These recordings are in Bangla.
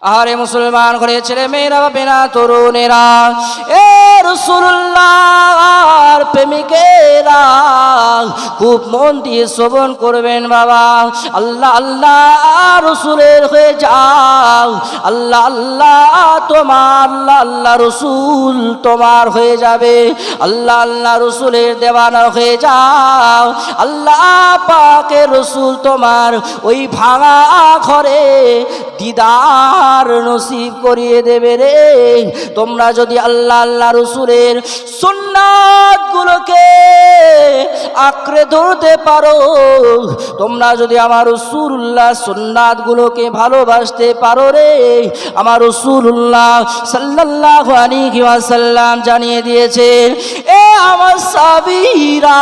আরে মুসলমান করে ছেলে মেয়েরা, বাপেরা, তরুণেরা, এ রসুল্লাহ প্রেমিকেরা, খুব মন দিয়ে শ্রবণ করবেন বাবা। আল্লাহ আল্লাহ রসুলের হয়ে যাও। আল্লাহ আল্লাহ তোমার, আল্লাহ আল্লাহ রসুল তোমার হয়ে যাবে। আল্লাহ আল্লাহ রসুলের দেওয়ানা হয়ে যাও। আল্লাহ পাকে রসুল তোমার ওই ভাঙা ঘরে দিদার নসিব করিয়ে দেবে রে। তোমরা যদি আল্লাহ আল্লাহ রসুলের সুন্নাত গুলোকে আঁকড়ে ধরতে পারো। তোমরা যদি আমার রসুল্লাহ সুন্নাত গুলোকে ভালোবাসতে পারো রে, আমার রসুল্লাহ সাল্লাল্লাহু আলাইহি ওয়াসাল্লাম জানিয়ে দিয়েছে এ আমার সাবিরা,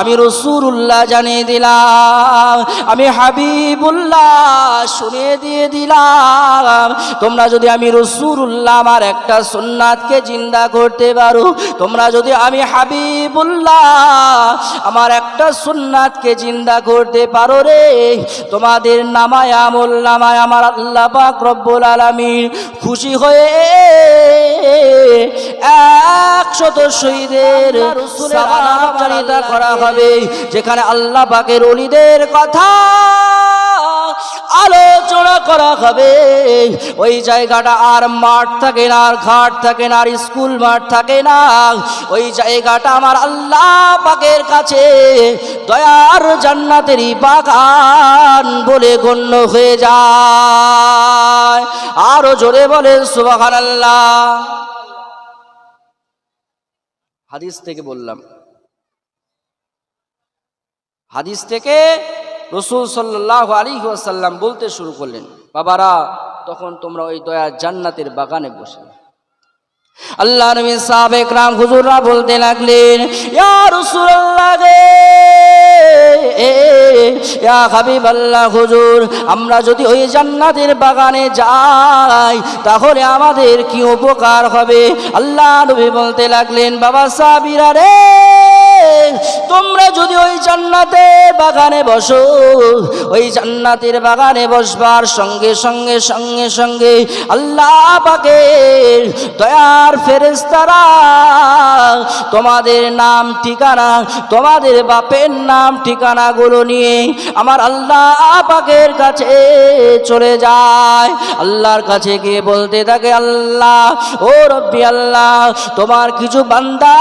আমি রসুল্লাহ জানিয়ে দিলাম, আমি হাবিবুল্লাহ শুনিয়ে দিয়ে দিলাম। তোমরা যদি আমি রসুল্লাহ, আমার একটা সুন্নাতকে জিন্দা করতে পারো, তোমরা যদি আমি হাবিবুল্লাহ আমার একটা সুন্নাতকে জিন্দা করতে পারো রে। তোমাদের নামায় আমল নামায় আমার আল্লাহ পাক রব্বুল আলামিন খুশি হয়ে একশত শহীদের করা হবে যেখানে আল্লাহ পাকের অলিদের কথা আলোচনা করা হবে। ওই জায়গাটা আর মাঠ থাকে না, আর ঘাট থাকে না, আর স্কুল মাঠ থাকে না। ওই জায়গাটা আমার আল্লাহ পাকের কাছে দয়ার জান্নাতেরই বাগান বলে গণ্য হয়ে যায়। আরও জোরে বলেন সুবাহান আল্লাহ হাদিস থেকে বললাম। হাদিস থেকে রসুল সাল্লাহ আলী আসাল্লাম বলতে শুরু করলেন, বাবারা, তখন তোমরা ওই দয়া জান্নাতের বাগানে বসে আল্লাহ নবী সাহাবেক রাম হুজুররা বলতে লাগলেন, ইয়া ইয়া হুজুর, আমরা যদি ওই জান্নাতের বাগানে যাই, তাহলে আমাদের কি উপকার হবে? আল্লাহ নবী বলতে লাগলেন, বাবা সাবিরা রে তোমরা যদি ওই জান্নাতের বাগানে বসো, ওই জান্নাতের বাগানে বসবার সঙ্গে সঙ্গে সঙ্গে সঙ্গে আল্লাহ পাকের দয়ার ফেরেস্তারা তোমাদের নাম ঠিকানা, তোমাদের বাপের নাম ঠিকানাগুলো নিয়ে আমার আল্লাহ পাকের কাছে চলে যায়। আল্লাহর কাছে গিয়ে বলতে থাকে, আল্লাহ, ও রব্বি আল্লাহ, তোমার কিছু বান্দা,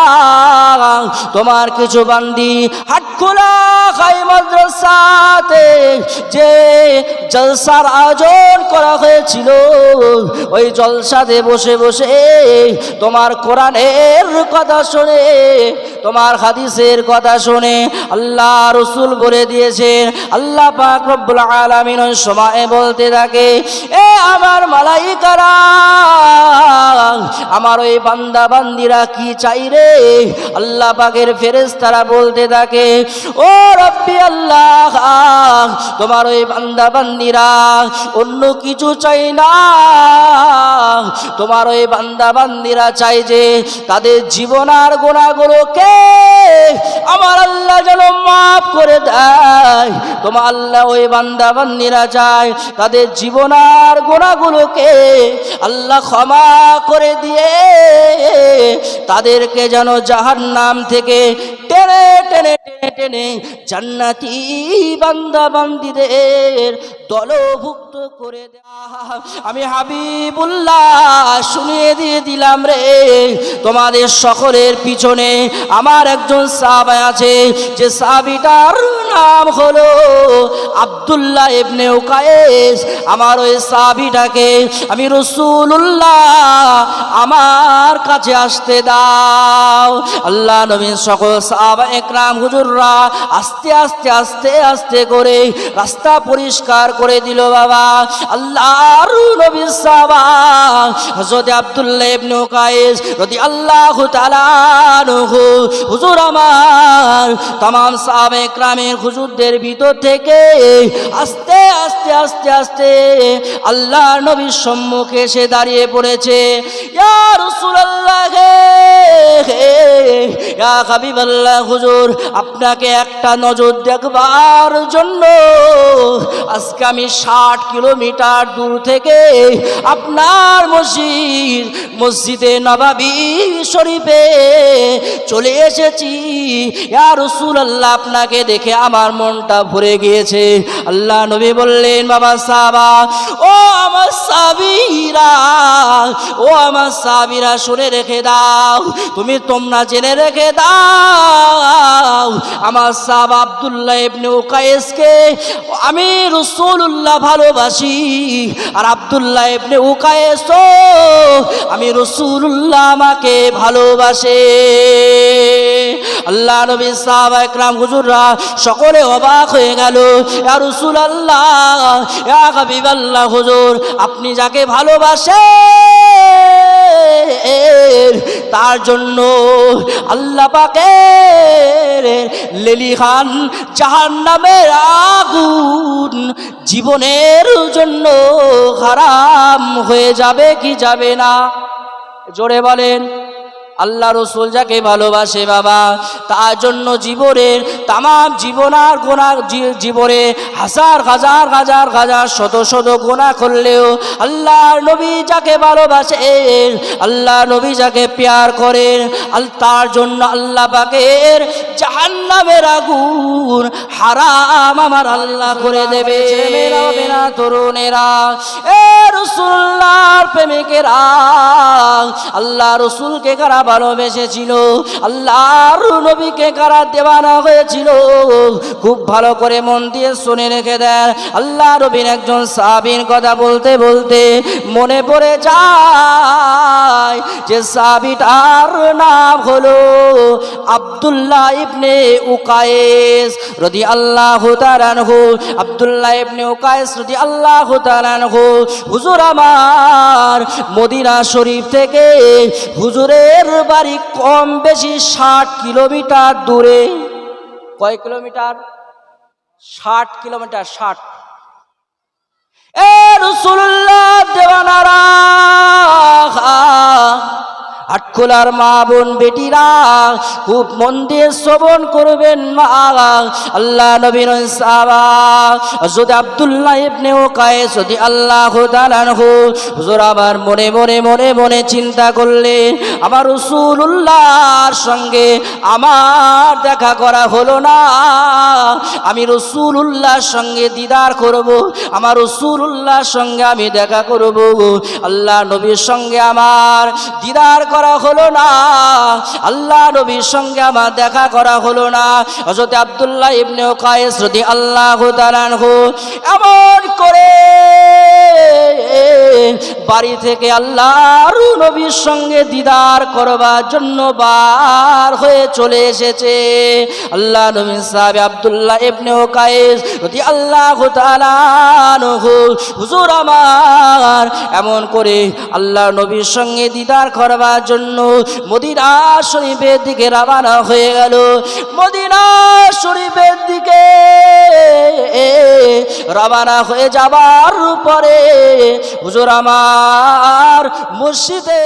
তোমার কিছু বান্দি, হাটখোলা খাই মাদ্রাসাতে যে জলসার আয়োজন করা হয়েছিল, ওই জলসাতে বসে বসে তোমার কোরআনের কথা শুনে, তোমার হাদিসের কথা শুনে আল্লাহ রসুল বলে দিয়েছেন, আল্লাহ পাক রব্বুল আলামিন সময় বলতে থাকে, এ আমার মালাইকারা, আমার ওই বান্দা বান্দিরা কি চাই রে? আল্লাহ পাকের ফেরেশতারা বলতে থাকে, ও রব্বি আল্লাহ, তোমার ওই বান্দা বান্দিরা অন্য কিছু চাই না। তোমার ওই বান্দা বান্দিরা চাই যে তাদের জীবনার গোনাগুলোকে আমার আল্লাহ যেন মাফ করে দেয়। তোমার আল্লাহ ওই বান্দা বান্দিরা চায় তাদের জীবনার গোনাগুলোকে আল্লাহ ক্ষমা করে দিয়ে তাদেরকে যেন জাহার নাম থেকে টেনে টেনে টেনে টেনে জান্নাতি বান্দা বান্দিদের দলভুক্ত করে আমি হাবিবুল্লাহ শুনিয়ে দিয়ে দিলাম রে, তোমাদের সকলের পিছনে আমার একজন সাহাবা আছে, যে সাহাবিটার নাম হলো আবদুল্লাহ এবনে ওকায়েস আমার ওই সাবিটাকে আমি রসুল্লাহ আমার কাছে আসতে দাও। আল্লাহ নবীন সকল সাবা একরাম হুজুররা আস্তে আস্তে আস্তে আস্তে করে রাস্তা পরিষ্কার করে দিল, বাবা। আল্লাহ নবীন সাবা হজরত আবদুল্লাহ ইবনে ওকায়েস যদি আল্লাহ হুজুর আমার তাম সাবেক একরামের হুজুরদের ভিতর থেকে আস্তে আস্তে আস্তে আস্তে আল্লাহ নবীর সম্মুখে এসে দাঁড়িয়ে পড়েছে। ইয়া রাসূলুল্লাহ হুজুর, আপনাকে একটা নজর দেখবার জন্য আজকে আমি ষাট কিলোমিটার দূর থেকে আপনার মসজিদ, মসজিদে নবাবি শরীফে চলে এসেছি। ইয়া রাসূলুল্লাহ, আপনাকে দেখে আমার মনটা ভরে গিয়েছে। আল্লাহ নবী বললেন, বাবা সাবা ও আমার সাবিরা ও আমার সাবিরা শুনে রেখে দাও। তুমি তোমরা জেনে রেখে দাও। আমার সাহাব আব্দুল্লাহ ইবনে উকায়েসকে আমি রসুল্লাহ ভালোবাসি। আর আব্দুল্লাহ ইবনে উকায়েস আমি রসুল্লাহ আমাকে ভালোবাসে। আল্লাহ নবী সাহাবা একরাম হুজুররা সকলে অবাক হয়ে গেল। ইয়া রসুল আল্লাহ আল্লাহ হুজুর, আপনি যাকে ভালোবাসেন, তার জন্য আল্লাহ পাকের লেলি খান জাহান নামের আগুন জীবনের জন্য হারাম হয়ে যাবে কি যাবে না? জোরে বলেন। আল্লাহ রসুল যাকে ভালোবাসে বাবা, তার জন্য জীবনের তাম জীবনার গোনা জীবনে হাজার হাজার হাজার হাজার, শত শত গোনা করলেও আল্লাহর নবী যাকে ভালোবাসে, আল্লাহ নবী যাকে প্যার করেন, আল, তার জন্য আল্লাহ পাকের জাহান্নামের আগুন হারাম আমার আল্লাহ করে দেবে। না তরুণেরা, এ রসুল্লাহর প্রেমিকেরা, আল্লাহ রসুলকে কারা ভালোবেসেছিল। আল্লাহর নবীকে কারা দেওয়ানা হয়েছিল? খুব ভালো করে মন দিয়ে শুনে রেখে দেন। আল্লাহ নবীর একজন সাবিন কথা বলতে বলতে মনে পড়ে যায় যে সাবিটার নাম হলো আব্দুল্লাহ ইবনে উকায়েস রদি আল্লাহ তারানহু আব্দুল্লাহ ইবনে উকায়েস রদি আল্লাহ তারানহু হুজুর আমার মদিনা শরীফ থেকে হুজুরের বাড়ি কম বেশি ষাট কিলোমিটার দূরে। কয় কিলোমিটার? ষাট কিলোমিটার ষাট। এ রসুল্লাহ দেওয়ানারা আটখোলার মা বোন বেটিরা, খুব মন দিয়ে শ্রবণ করবেন মা। আল্লাহ নবীন যদি আব্দুল্লাহ ইবনে কায়ে যদি আল্লাহ হুজুর মনে মনে মনে মনে চিন্তা করলে আমার রসুল্লাহর সঙ্গে আমার দেখা করা হলো না। আমি রসুল্লাহর সঙ্গে দিদার করব, আমার রসুল্লাহর সঙ্গে আমি দেখা করব। আল্লাহ নবীর সঙ্গে আমার দিদার করা হলো না। আল্লাহ নবীর সঙ্গে আমার দেখা করা হলো না। হজরত আবদুল্লাহ ইবনে কায়েস যদি আল্লাহ তালানহু এমন করে বাড়ি থেকে আল্লাহর নবীর সঙ্গে দিদার করবার জন্য বার হয়ে চলে এসেছে। আল্লাহ নবী সাহেব আব্দুল্লাহ ইবনে কায়েস যদি আল্লাহ তালানহু হুজুর আমার, এমন করে আল্লাহ নবীর সঙ্গে দিদার করবার জন্য মদিনা শরীফের দিকে রওনা হয়ে গেল। মদিনা শরীফের দিকে রওনা হয়ে যাবার পরে হুজুর আমার মসজিদে